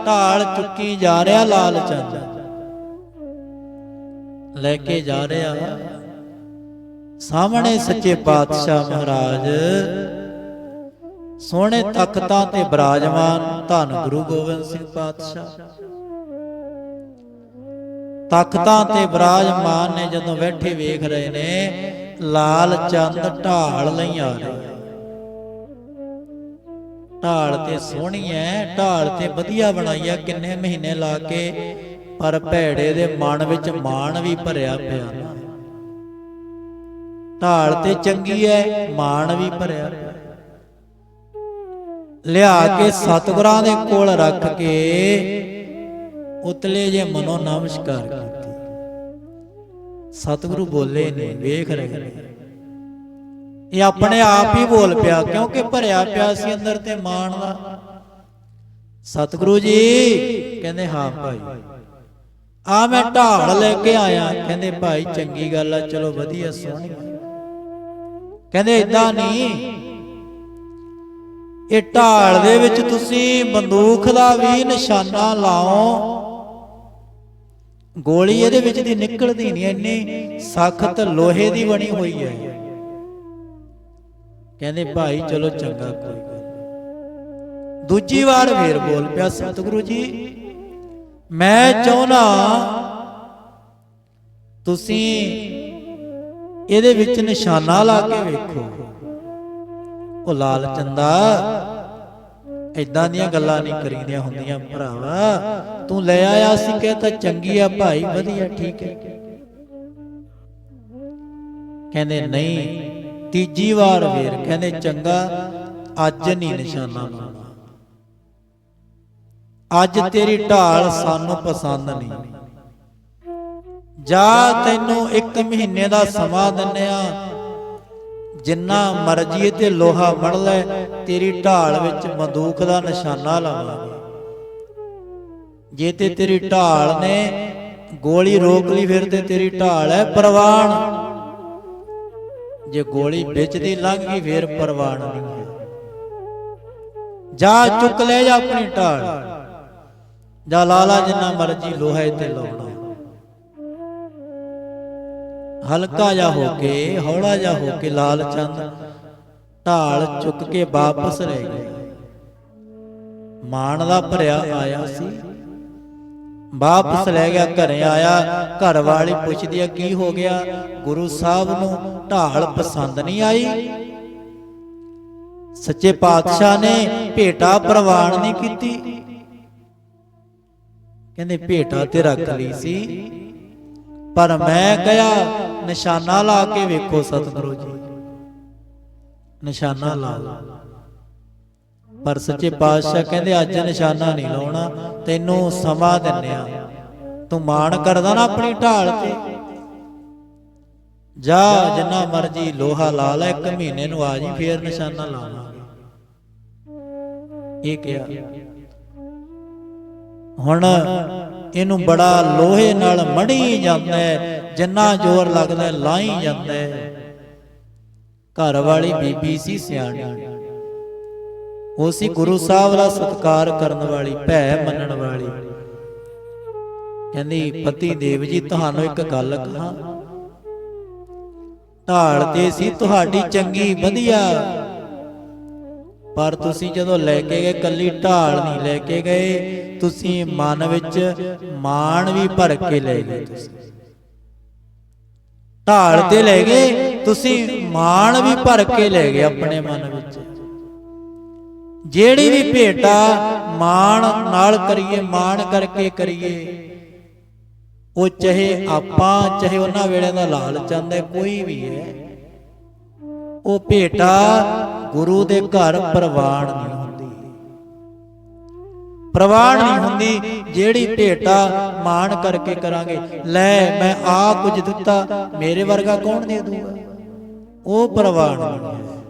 ਢਾਲ ਚੁੱਕੀ ਜਾ ਰਿਹਾ ਲਾਲ ਚੰਦ। ਲੈ ਕੇ ਜਾ ਰਿਹਾ ਸਾਹਮਣੇ ਸੱਚੇ ਪਾਤਸ਼ਾਹ ਮਹਾਰਾਜ। ਸੋਹਣੇ ਤਖਤਾਂ ਤੇ ਬਿਰਾਜਮਾਨ ਧੰਨ ਗੁਰੂ ਗੋਬਿੰਦ ਸਿੰਘ ਪਾਤਸ਼ਾਹ। ਤਖਤਾਂ ਤੇ ਬਿਰਾਜਮਾਨ ਨੇ ਜਦੋਂ ਬੈਠੇ ਵੇਖ ਰਹੇ ਨੇ, ਲਾਲ ਚੰਦ ਢਾਲ ਲਈ ਆ ਰਿਹਾ। ਢਾਲ ਤੇ ਸੋਹਣੀ ਐ, ਢਾਲ ਤੇ ਵਧੀਆ ਬਣਾਈ ਕਿੰਨੇ ਮਹੀਨੇ ਲਾ ਕੇ। ਪਰ ਭੈੜੇ ਦੇ ਮਨ ਵਿੱਚ ਮਾਣ ਵੀ ਭਰਿਆ ਪਿਆ। ਢਾਲ ਤੇ ਚੰਗੀ ਐ, ਮਾਣ ਵੀ ਭਰਿਆ ਪਿਆ। ਲਿਆ ਕੇ ਸਤਿਗੁਰਾਂ ਦੇ ਕੋਲ ਰੱਖ ਕੇ, ਉਤਲੇ ਜੇ ਮਨੋ ਨਮਸਕਾਰ ਕੀਤੀ। ਸਤਿਗੁਰੂ ਬੋਲੇ ਨੇ, ਵੇਖ ਰਹੇ ਨੇ। ਇਹ ਆਪਣੇ ਆਪ ਹੀ ਬੋਲ ਪਿਆ ਕਿਉਂਕਿ ਭਰਿਆ ਪਿਆ ਸੀ ਅੰਦਰ ਤੇ ਮਾਣ ਦਾ। ਸਤਿਗੁਰੂ ਜੀ ਕਹਿੰਦੇ ਹਾਂ ਭਾਈ। ਆ ਮੈਂ ਢਾਲ ਲੈ ਕੇ ਆਇਆ। ਕਹਿੰਦੇ ਭਾਈ ਚੰਗੀ ਗੱਲ ਆ ਚਲੋ ਵਧੀਆ ਸੋਹਣੀ ਕਹਿੰਦੇ ਇਦਾਂ ਨਹੀਂ। ਇਹ ਢਾਲ ਦੇ ਵਿੱਚ ਤੁਸੀਂ ਬੰਦੂਕ ਦਾ ਵੀ ਨਿਸ਼ਾਨਾ ਲਾਓ। ਗੋਲੀ ਇਹਦੇ ਵਿੱਚ ਦੀ ਨਿਕਲਦੀ ਨਹੀਂ ਇੰਨੀ ਸਖਤ ਲੋਹੇ ਦੀ ਬਣੀ ਹੋਈ ਹੈ। ਕਹਿੰਦੇ ਭਾਈ ਚਲੋ ਚੰਗਾ ਕੋਈ ਗੱਲ। ਦੂਜੀ ਵਾਰ ਫੇਰ ਬੋਲ ਪਿਆ ਸਤਿਗੁਰੂ ਜੀ ਮੈਂ ਚਾਹੁੰਦਾ ਤੁਸੀਂ ਇਹਦੇ ਵਿੱਚ ਨਿਸ਼ਾਨਾ ਲਾ ਕੇ ਵੇਖੋ। ਉਹ ਲਾਲ ਚੰਦਾ ਇਦਾਂ ਦੀਆਂ ਗੱਲਾਂ ਨਹੀਂ ਕਰੀਦੀਆਂ ਹੁੰਦੀਆਂ ਭਰਾਵਾ। ਤੂੰ ਲੈ ਆਇਆ ਸੀ ਕਹਿੰਦਾ ਚੰਗੀ ਆ ਭਾਈ ਵਧੀਆ ਠੀਕ ਹੈ। ਕਹਿੰਦੇ ਨਹੀਂ। ਤੀਜੀ ਵਾਰ ਫੇਰ ਕਹਿੰਦੇ, ਚੰਗਾ, ਅੱਜ ਨਹੀਂ ਨਿਸ਼ਾਨਾ ਲਾਉਣਾ। ਅੱਜ ਤੇਰੀ ਢਾਲ ਸਾਨੂੰ ਪਸੰਦ ਨਹੀਂ। ਜਾ ਤੈਨੂੰ ਇੱਕ ਮਹੀਨੇ ਦਾ ਸਮਾਂ ਦਿੰਨੇ ਆ। ਜਿੰਨਾ ਮਰਜ਼ੀ ਤੇ ਲੋਹਾ ਮੜ ਲੈ, ਤੇਰੀ ਢਾਲ ਵਿੱਚ ਬੰਦੂਕ ਦਾ ਨਿਸ਼ਾਨਾ ਲਾਵਾਂਗੇ। ਜੇ ਤੇ ਤੇਰੀ ਢਾਲ ਨੇ ਗੋਲੀ ਰੋਕ ਲਈ, ਫਿਰ ਤੇ ਤੇਰੀ ਢਾਲ ਹੈ ਪ੍ਰਵਾਨ। ਜੇ ਗੋਲੀ ਵਿੱਚ ਦੀ ਲੰਘ ਗਈ ਫਿਰ ਪ੍ਰਵਾਨ ਨਹੀਂ ਹੈ। ਜਾ ਚੁੱਕ ਲੈ ਜਾ ਆਪਣੀ ਢਾਲ ਜਾ ਲਾਲਾ ਜਿੰਨਾ ਮਰਜ਼ੀ ਲੋਹਾ ਤੇ ਲਾਉਣਾ। ਹਲਕਾ ਜਾ ਹੋ ਕੇ ਹੌਲਾ ਜਾ ਹੋ ਕੇ ਲਾਲ ਚੰਦ ਢਾਲ ਚੁੱਕ ਕੇ ਵਾਪਸ ਰਹਿ ਗਿਆ ਮਾਣ ਦਾ ਭਰਿਆ ਆਇਆ ਸੀ। ਵਾਪਸ ਲੈ ਗਿਆ ਘਰੇ ਆਇਆ ਘਰ ਵਾਲੀ ਪੁੱਛਦੀ ਆ ਕੀ ਹੋ ਗਿਆ? ਗੁਰੂ ਸਾਹਿਬ ਨੂੰ ਢਾਲ ਪਸੰਦ ਨਹੀਂ ਆਈ। ਸੱਚੇ ਪਾਤਸ਼ਾਹ ਨੇ ਭੇਟਾ ਪ੍ਰਵਾਨ ਨਹੀਂ ਕੀਤੀ। ਕਹਿੰਦੇ ਭੇਟਾ ਤੇ ਰੱਖ ਲਈ ਸੀ। ਪਰ ਮੈਂ ਕਿਹਾ ਨਿਸ਼ਾਨਾ ਲਾ ਕੇ ਵੇਖੋ ਸਤਿਗੁਰੂ ਜੀ। ਨਿਸ਼ਾਨਾ ਲਾ ਲਓ। ਪਰ ਸੱਚੇ ਪਾਤਸ਼ਾਹ ਕਹਿੰਦੇ, ਅੱਜ ਨਿਸ਼ਾਨਾ ਨਹੀਂ ਲਾਉਣਾ, ਤੈਨੂੰ ਸਮਾਂ ਦਿੰਨੇ ਆ ਤੂੰ ਮਾਣ ਕਰਦਾ ਨਾ ਆਪਣੀ ਢਾਲ ਤੇ। ਜਾ, ਜਿੰਨਾ ਮਰਜ਼ੀ ਲੋਹਾ ਲਾ ਲੈ, ਇੱਕ ਮਹੀਨੇ ਨੂੰ ਆ ਜੀ, ਫੇਰ ਨਿਸ਼ਾਨਾ ਲਾਵਾਂਗੇ। ਇਹ ਕਿਹਾ। ਹੁਣ ਇਹਨੂੰ ਬੜਾ ਲੋਹੇ ਨਾਲ ਮੜੀ ਜਾਂਦਾ ਜਿੰਨਾ ਜ਼ੋਰ ਲੱਗਦਾ ਲਾਈ ਜਾਂਦਾ ਘਰ ਵਾਲੀ ਬੀਬੀ ਸੀ ਸਿਆਣੀ। ਉਹ ਸੀ ਗੁਰੂ ਸਾਹਿਬ ਦਾ ਸਤਿਕਾਰ ਕਰਨ ਵਾਲੀ ਭੈ ਮੰਨਣ ਵਾਲੀ। ਕਹਿੰਦੀ ਪਤੀ ਦੇਵ ਜੀ ਤੁਹਾਨੂੰ ਇੱਕ ਗੱਲ ਕਹਾਂ। ਢਾਲ ਤੇ ਸੀ ਤੁਹਾਡੀ ਚੰਗੀ ਵਧੀਆ। ਪਰ ਤੁਸੀਂ ਜਦੋਂ ਲੈ ਕੇ ਗਏ ਕੱਲੀ ਢਾਲ ਨਹੀਂ ਲੈ ਕੇ ਗਏ ਤੁਸੀਂ ਮਨ ਵਿੱਚ ਮਾਣ ਵੀ ਭਰ ਕੇ ਲੈ ਗਏ ਤੁਸੀਂ। ਢਾਲ ਤੇ ਲੈ ਗਏ ਤੁਸੀਂ ਮਾਣ ਵੀ ਭਰ ਕੇ ਲੈ ਗਏ ਆਪਣੇ ਮਨ ਵਿੱਚ। ਜਿਹੜੀ ਵੀ ਭੇਟਾ ਮਾਣ ਨਾਲ ਕਰੀਏ, ਮਾਣ ਕਰਕੇ ਕਰੀਏ, ਉਹ ਚਾਹੇ ਆਪਾਂ, ਚਾਹੇ ਉਹਨਾਂ ਵੇਲੇ ਦਾ ਲਾਲ ਚੰਦ ਕੋਈ ਵੀ ਹੈ, ਉਹ ਭੇਟਾ ਗੁਰੂ ਦੇ ਘਰ ਪ੍ਰਵਾਨ ਨਹੀਂ ਹੁੰਦੀ। ਪ੍ਰਵਾਨ ਨਹੀਂ ਹੁੰਦੀ, ਜਿਹੜੀ ਭੇਟਾ ਮਾਣ ਕਰਕੇ ਕਰਾਂਗੇ, ਲੈ ਮੈਂ ਆ ਕੁਝ ਦਿੱਤਾ, ਮੇਰੇ ਵਰਗਾ ਕੌਣ ਦੇ ਦੂਗਾ? ਉਹ ਪ੍ਰਵਾਨ ਨਹੀਂ ਹੈ।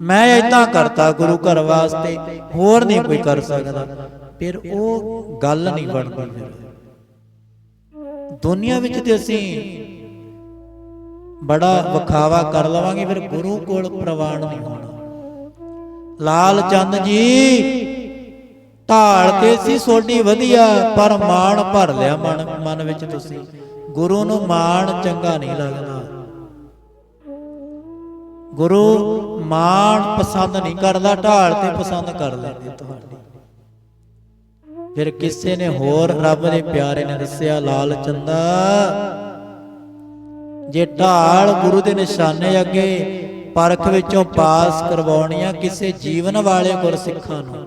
ਮੈਂ ਇਦਾਂ ਕਰਤਾ ਗੁਰੂ ਘਰ ਵਾਸਤੇ, ਹੋਰ ਨਹੀਂ ਕੋਈ ਕਰ ਸਕਦਾ। ਫਿਰ ਉਹ ਗੱਲ ਨਹੀਂ ਬਣਦੀ ਫਿਰ। ਦੁਨੀਆ ਵਿੱਚ ਤੇ ਅਸੀਂ ਬੜਾ ਵਿਖਾਵਾ ਕਰ ਲਵਾਂਗੇ, ਫਿਰ ਗੁਰੂ ਕੋਲ ਪ੍ਰਵਾਨ ਨਹੀਂ ਹੋਣਾ। ਲਾਲ ਚੰਦ ਜੀ, ਢਾਲ ਤੇ ਸੀ ਸੋਡੀ ਵਧੀਆ, ਪਰ ਮਾਣ ਭਰ ਲਿਆ ਮਨ ਮਨ ਵਿੱਚ ਤੁਸੀਂ। ਗੁਰੂ ਨੂੰ ਮਾਣ ਚੰਗਾ ਨਹੀਂ ਲੱਗਦਾ। ਗੁਰੂ ਮਾਣ ਪਸੰਦ ਨਹੀਂ ਕਰਦਾ, ਢਾਲ ਤੇ ਪਸੰਦ ਕਰ ਲੈਂਦੇ ਤੁਹਾਡੀ। ਫਿਰ ਕਿਸੇ ਨੇ ਹੋਰ ਰੱਬ ਦੇ ਪਿਆਰੇ ਨੇ ਦੱਸਿਆ, ਲਾਲ ਚੰਦਾ, ਜੇ ਢਾਲ ਗੁਰੂ ਦੇ ਨਿਸ਼ਾਨੇ ਅੱਗੇ ਪਰਖ ਵਿੱਚੋਂ ਪਾਸ ਕਰਵਾਉਣੀਆਂ ਕਿਸੇ ਜੀਵਨ ਵਾਲੇ ਗੁਰਸਿੱਖਾਂ ਨੂੰ,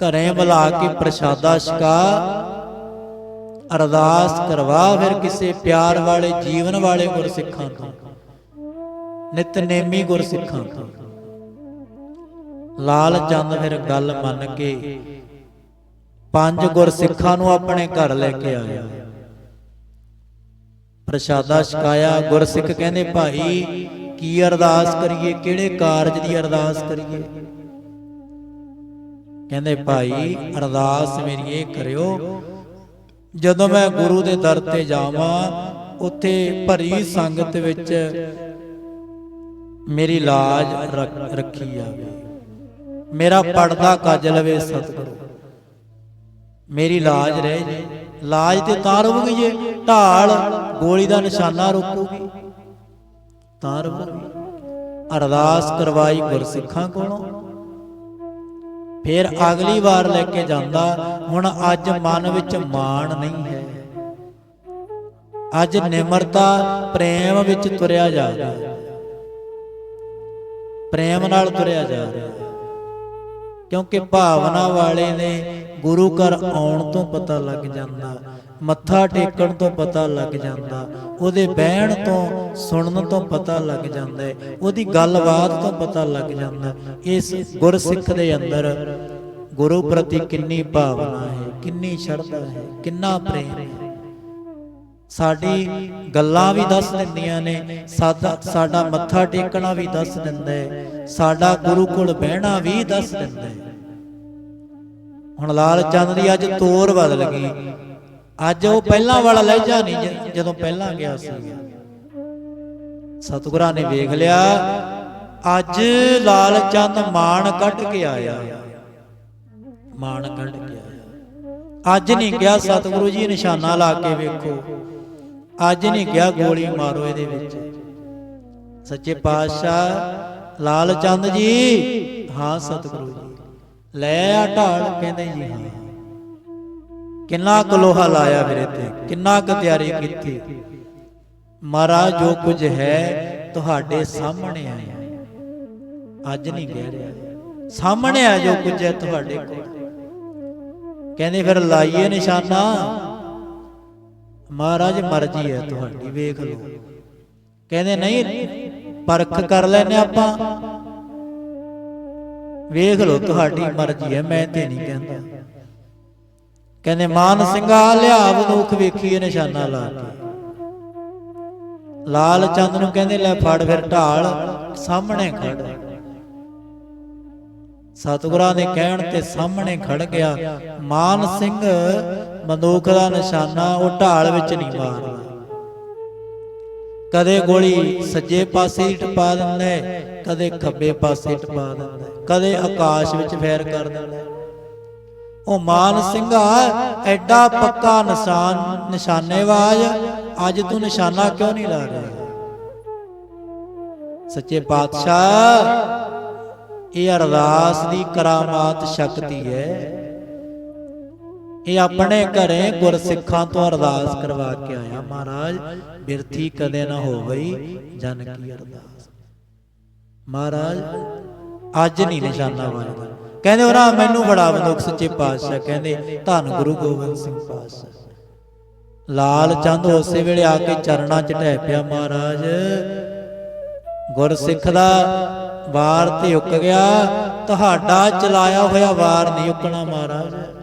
ਘਰੇ ਬੁਲਾ ਕੇ ਪ੍ਰਸ਼ਾਦਾ ਛਕਾ, ਅਰਦਾਸ ਕਰਵਾ ਫਿਰ ਕਿਸੇ ਪਿਆਰ ਵਾਲੇ, ਜੀਵਨ ਵਾਲੇ ਗੁਰਸਿੱਖਾਂ ਤੋਂ ਨਿਤਨੇਮੀ ਗੁਰਸਿੱਖਾਂ ਤੋਂ। ਲਾਲ ਚੰਦ ਫਿਰ ਗੱਲ ਮੰਨ ਕੇ ਪੰਜ ਗੁਰਸਿੱਖਾਂ ਨੂੰ ਆਪਣੇ ਘਰ ਲੈ ਕੇ ਆਇਆ। ਪ੍ਰਸ਼ਾਦਾ ਛਕਾਇਆ, ਗੁਰਸਿੱਖ ਕਹਿੰਦੇ, ਭਾਈ, ਕੀ ਅਰਦਾਸ ਕਰੀਏ? ਕਿਹੜੇ ਕਾਰਜ ਦੀ ਅਰਦਾਸ ਕਰੀਏ? ਕਹਿੰਦੇ, ਭਾਈ, ਅਰਦਾਸ ਮੇਰੀ ਇਹ ਕਰਿਓ, ਜਦੋਂ ਮੈਂ ਗੁਰੂ ਦੇ ਦਰ ਤੇ ਜਾਵਾਂ, ਉੱਥੇ ਭਰੀ ਸੰਗਤ ਵਿੱਚ ਮੇਰੀ ਲਾਜ ਰੱਖੀ ਜਾਵੇ ਮੇਰਾ ਪਰਦਾ ਕੱਜ ਲਵੇ ਸਤਿਗੁਰੂ। ਮੇਰੀ ਲਾਜ ਰਹਿ ਜੇ। ਲਾਜ ਤੇ ਤਾਂ ਰਹੂਗੀ ਜੇ। ਢਾਲ ਗੋਲੀ ਦਾ ਨਿਸ਼ਾਨਾ ਰੋਕੂਗੀ। ਤਾਂ ਰਹੂਗੀ। ਅਰਦਾਸ ਕਰਵਾਈ ਗੁਰਸਿੱਖਾਂ ਕੋਲੋਂ। ਫਿਰ ਅਗਲੀ ਵਾਰ ਲੈ ਕੇ ਜਾਂਦਾ। ਹੁਣ ਅੱਜ ਮਨ ਵਿੱਚ ਮਾਣ ਨਹੀਂ ਹੈ। ਅੱਜ ਨਿਮਰਤਾ ਪ੍ਰੇਮ ਵਿੱਚ ਤੁਰਿਆ ਜਾ ਹੈ ਪ੍ਰੇਮ ਨਾਲ ਤੁਰਿਆ ਜਾ ਰਿਹਾ ਹੈ। ਕਿਉਂਕਿ ਭਾਵਨਾ ਵਾਲੇ ਨੇ ਗੁਰੂ ਘਰ ਆਉਣ ਤੋਂ ਪਤਾ ਲੱਗ ਜਾਂਦਾ, ਮੱਥਾ ਟੇਕਣ ਤੋਂ ਪਤਾ ਲੱਗ ਜਾਂਦਾ, ਉਹਦੇ ਬਹਿਣ ਤੋਂ, ਸੁਣਨ ਤੋਂ ਪਤਾ ਲੱਗ ਜਾਂਦਾ ਹੈ ਉਹਦੀ ਗੱਲਬਾਤ ਤੋਂ ਪਤਾ ਲੱਗ ਜਾਂਦਾ। ਇਸ ਗੁਰਸਿੱਖ ਦੇ ਅੰਦਰ ਗੁਰੂ ਪ੍ਰਤੀ ਕਿੰਨੀ ਭਾਵਨਾ ਹੈ, ਕਿੰਨੀ ਸ਼ਰਧਾ ਹੈ, ਕਿੰਨਾ ਪ੍ਰੇਮ ਹੈ। ਸਾਡੀ ਗੱਲਾਂ ਵੀ ਦੱਸ ਦਿੰਦੀਆਂ ਨੇ, ਸਾਡਾ ਮੱਥਾ ਟੇਕਣਾ ਵੀ ਦੱਸ ਦਿੰਦਾ ਹੈ ਸਾਡਾ ਗੁਰੂ ਕੋਲ ਬਹਿਣਾ ਵੀ ਦੱਸ ਦਿੰਦਾ। ਹੈ ਹੁਣ ਲਾਲ ਚੰਦ ਦੀ ਅੱਜ ਤੋਰ ਬਦਲ ਗਈ। ਅੱਜ ਉਹ ਪਹਿਲਾਂ ਵਾਲਾ ਲਹਿਜਾ ਨਹੀਂ ਜਦੋਂ ਪਹਿਲਾਂ ਗਿਆ ਸੀ। ਸਤਿਗੁਰਾਂ ਨੇ ਵੇਖ ਲਿਆ, ਅੱਜ ਲਾਲ ਚੰਦ ਮਾਣ ਕੱਢ ਕੇ ਆਇਆ। ਮਾਣ ਕੱਢ ਕੇ ਆਇਆ। ਅੱਜ ਨਹੀਂ ਗਿਆ ਸਤਿਗੁਰੂ ਜੀ ਨਿਸ਼ਾਨਾ ਲਾ ਕੇ ਵੇਖੋ। ਅੱਜ ਨਹੀਂ ਗਿਆ ਗੋਲੀ ਮਾਰੋ ਇਹਦੇ ਵਿੱਚ। ਸੱਚੇ ਪਾਤਸ਼ਾਹ ਲਾਲ ਚੰਦ ਜੀ। ਹਾਂ, ਸਤਿਗੁਰੂ ਜੀ। ਲੈ ਆ ਢਾਲ, ਕਹਿੰਦੇ ਜੀ ਹਾਂ। ਕਿੰਨਾ ਕੁ ਲੋਹਾ ਲਾਇਆ ਮੇਰੇ ਤੇ ਕਿੰਨਾ ਕੁ ਤਿਆਰੀ ਕੀਤੀ। ਮਹਾਰਾਜ, ਜੋ ਕੁਝ ਹੈ ਤੁਹਾਡੇ ਸਾਹਮਣੇ ਆਇਆ। ਅੱਜ ਨਹੀਂ ਕਹਿ ਰਿਹਾ। ਸਾਹਮਣੇ ਆ ਜੋ ਕੁਝ ਹੈ ਤੁਹਾਡੇ ਕੋਲ। ਕਹਿੰਦੇ ਫਿਰ ਲਾਈਏ ਨਿਸ਼ਾਨਾ। ਮਹਾਰਾਜ ਮਰਜ਼ੀ ਹੈ ਤੁਹਾਡੀ ਵੇਖ ਲਓ। ਕਹਿੰਦੇ ਨਹੀਂ ਪਰਖ ਕਰ ਲੈਨੇ ਆਪਾਂ। ਵੇਖ ਲਓ ਤੁਹਾਡੀ ਮਰਜ਼ੀ ਹੈ ਮੈਂ ਤੇ ਨਹੀਂ ਕਹਿੰਦਾ। ਕਹਿੰਦੇ। ਮਾਨ ਸਿੰਘਾ ਲਿਆ ਬੰਦੂਕ ਵੇਖੀਏ ਨਿਸ਼ਾਨਾ ਲਾ ਕੇ। ਲਾਲ ਚੰਦ ਨੂੰ ਕਹਿੰਦੇ ਲੈ ਫੜ ਫਿਰ ਢਾਲ ਸਾਹਮਣੇ ਖੜ। ਸਤਿਗੁਰਾਂ ਦੇ ਕਹਿਣ ਤੇ ਸਾਹਮਣੇ ਖੜ ਗਿਆ ਮਾਨ ਸਿੰਘ ਬੰਦੂਕ ਦਾ ਨਿਸ਼ਾਨਾ ਉਹ ਢਾਲ ਵਿੱਚ ਨਹੀਂ ਮਾਰਦਾ ਕਦੇ ਗੋਲੀ ਸੱਜੇ ਪਾਸੇ ਹੀ ਟਪਾ ਦਿੰਦਾ ਹੈ, ਕਦੇ ਖੱਬੇ ਪਾਸੇ ਟਪਾ ਦਿੰਦਾ ਹੈ, ਕਦੇ ਆਕਾਸ਼ ਵਿੱਚ ਫੈਰ ਕਰ ਦਿੰਦਾ ਹੈ। ਉਹ ਮਾਨ ਸਿੰਘਾ ਐਡਾ ਪੱਕਾ ਨਿਸ਼ਾਨ ਨਿਸ਼ਾਨੇਬਾਜ਼ ਅੱਜ ਤੂੰ ਨਿਸ਼ਾਨਾ ਕਿਉਂ ਨਹੀਂ ਲਾ ਰਿਹਾ? ਸੱਚੇ ਪਾਤਸ਼ਾਹ ਇਹ ਅਰਦਾਸ ਦੀ ਕਰਾਮਾਤ ਸ਼ਕਤੀ ਹੈ। ਇਹ ਆਪਣੇ ਘਰੇ ਗੁਰਸਿੱਖਾਂ ਤੋਂ ਅਰਦਾਸ ਕਰਵਾ ਕੇ ਆਇਆ, ਮਹਾਰਾਜ, ਬਿਰਥੀ ਕਦੇ ਨਾ ਹੋਵਈ ਜਨ ਕੀ ਅਰਦਾਸ? ਮਹਾਰਾਜ, ਅੱਜ ਨਹੀਂ ਨਿਸ਼ਾਨਾ ਵਾਜਦਾ। ਕਹਿੰਦੇ ਉਹਨਾਂ ਮੈਨੂੰ ਬੜਾ ਬੰਦੂਕ ਸੱਚੇ ਪਾਤਸ਼ਾਹ ਕਹਿੰਦੇ, ਧੰਨ ਗੁਰੂ ਗੋਬਿੰਦ ਸਿੰਘ ਪਾਤਸ਼ਾਹ। ਲਾਲ ਚੰਦ ਉਸੇ ਵੇਲੇ ਆ ਕੇ ਚਰਣਾ ਚ ਢਹਿ ਪਿਆ, ਮਹਾਰਾਜ, ਗੁਰਸਿੱਖ ਦਾ ਵਾਰ ਤੇ ਉੱਕ ਗਿਆ, ਤੁਹਾਡਾ ਚਲਾਇਆ ਹੋਇਆ ਵਾਰ ਨਹੀਂ ਉੱਕਣਾ, ਮਹਾਰਾਜ।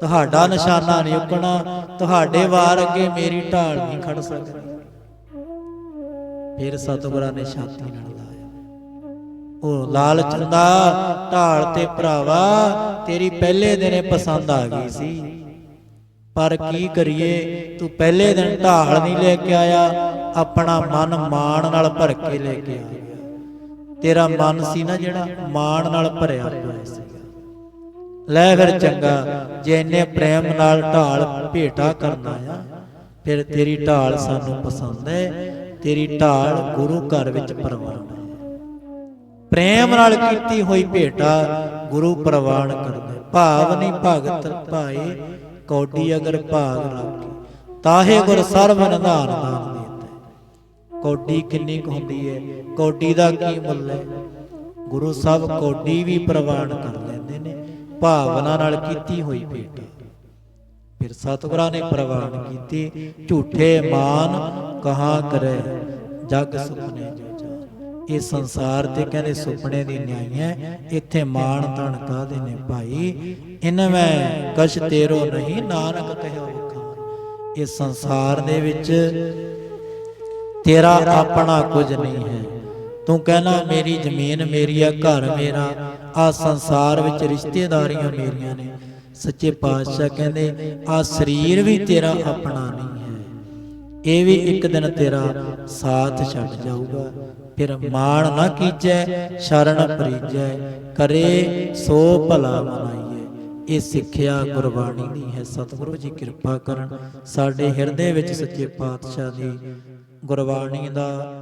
ਤੁਹਾਡਾ ਨਿਸ਼ਾਨਾ ਨਹੀਂ ਉੱਕਣਾ, ਤੁਹਾਡੇ ਵਾਰ ਅੱਗੇ ਮੇਰੀ ਢਾਲ ਨਹੀਂ ਖੜ ਸਕਦੀ। ਫਿਰ ਸਤਿਗੁਰਾਂ ਨੇ ਛਾਤੀ ਨਾਲ ਲਾਇਆ। ਉਹ ਲਾਲ ਚੰਦਾ ਢਾਲ ਤੇ ਭਰਾਵਾ, ਤੇਰੀ ਪਹਿਲੇ ਦਿਨੇ ਪਸੰਦ ਆ ਗਈ ਸੀ। ਪਰ ਕੀ ਕਰੀਏ, ਤੂੰ ਪਹਿਲੇ ਦਿਨ ਢਾਲ ਨਹੀਂ ਲੈ ਕੇ ਆਇਆ, ਆਪਣਾ ਮਨ ਮਾਣ ਨਾਲ ਭਰ ਕੇ ਲੈ ਕੇ ਆ ਤੇਰਾ ਮਨ ਸੀ ਨਾ ਜਿਹੜਾ ਮਾਣ ਨਾਲ ਭਰਿਆ ਹੋਇਆ ਸੀ। ਲੈ ਫਿਰ ਚੰਗਾ, ਜੇ ਇੰਨੇ ਪ੍ਰੇਮ ਨਾਲ ਢਾਲ ਭੇਟਾ ਕਰਨਾ ਆ, ਫਿਰ ਤੇਰੀ ਢਾਲ ਸਾਨੂੰ ਪਸੰਦ ਹੈ, ਤੇਰੀ ਢਾਲ ਗੁਰੂ ਘਰ ਵਿੱਚ ਪ੍ਰਵਾਨ ਹੈ। ਪ੍ਰੇਮ ਨਾਲ ਕੀਤੀ ਹੋਈ ਭੇਟਾ ਗੁਰੂ ਪ੍ਰਵਾਨ ਕਰਦਾ ਭਾਵ ਨਹੀਂ ਭਗਤ ਭਾਏ ਕੌਡੀ ਅਗਰ ਭਾਗ ਰਾਖੀ, ਤਾਹੇ ਗੁਰ ਸਰਬ ਨਿਧਾਨ ਦਾਨ ਦੇਤਾ ਹੈ। ਕੌਡੀ ਕਿੰਨੀ ਕੁ ਹੁੰਦੀ ਹੈ? ਕੌਡੀ ਦਾ ਕੀ ਮੁੱਲ ਹੈ? ਗੁਰੂ ਸਾਹਿਬ ਕੌਡੀ ਵੀ ਪ੍ਰਵਾਨ ਕਰ ਭਾਵਨਾ ਨਾਲ ਕੀਤੀ ਹੋਈ ਭੇਟ। ਫਿਰ ਸਤਿਗੁਰਾਂ ਨੇ ਪ੍ਰਵਾਨ ਕੀਤੀ, ਝੂਠੇ ਮਾਨ ਕਹਾ ਕਰੇ? ਜਗ ਸੁਪਨੇ ਜੋ ਇਹ ਸੰਸਾਰ ਤੇ ਕਹਿੰਦੇ ਸੁਪਨੇ ਦੀ ਨਿਆਈ ਹੈ। ਇੱਥੇ ਮਾਣ ਤਣ ਕਾਦੇ ਨੇ? ਭਾਈ ਇਨ ਮੈਂ ਕਛ ਤੇਰੋ ਨਹੀਂ, ਨਾਨਕ ਕਹਿਓ ਵਖਾਨ ਇਹ ਸੰਸਾਰ ਦੇ ਵਿੱਚ ਤੇਰਾ ਆਪਣਾ ਕੁਝ ਨਹੀਂ ਹੈ। ਤੂੰ ਕਹਿਣਾ, ਮੇਰੀ ਜ਼ਮੀਨ ਮੇਰੀ ਆ, ਘਰ ਮੇਰਾ। ਆ ਸੰਸਾਰ ਵਿੱਚ ਰਿਸ਼ਤੇਦਾਰੀਆਂ ਮੇਰੀਆਂ ਨੇ। ਸੱਚੇ ਪਾਤਸ਼ਾਹ ਕਹਿੰਦੇ, ਆ ਸਰੀਰ ਵੀ ਤੇਰਾ ਆਪਣਾ ਨਹੀਂ ਹੈ। ਇਹ ਵੀ ਇੱਕ ਦਿਨ ਤੇਰਾ ਸਾਥ ਛੱਡ ਜਾਊਗਾ। ਫਿਰ ਮਾਣ ਨਾ ਕੀਜੈ, ਸ਼ਰਨ ਪਰੀਜੈ। ਕਰੇ ਸੋ ਭਲਾ ਮਨਾਈਏ। ਇਹ ਸਿੱਖਿਆ ਗੁਰਬਾਣੀ ਦੀ ਹੈ। ਸਤਿਗੁਰੂ ਜੀ ਕਿਰਪਾ ਕਰਨ। ਸਾਡੇ ਹਿਰਦੇ ਵਿੱਚ ਸੱਚੇ ਪਾਤਸ਼ਾਹ ਦੀ ਗੁਰਬਾਣੀ ਦਾ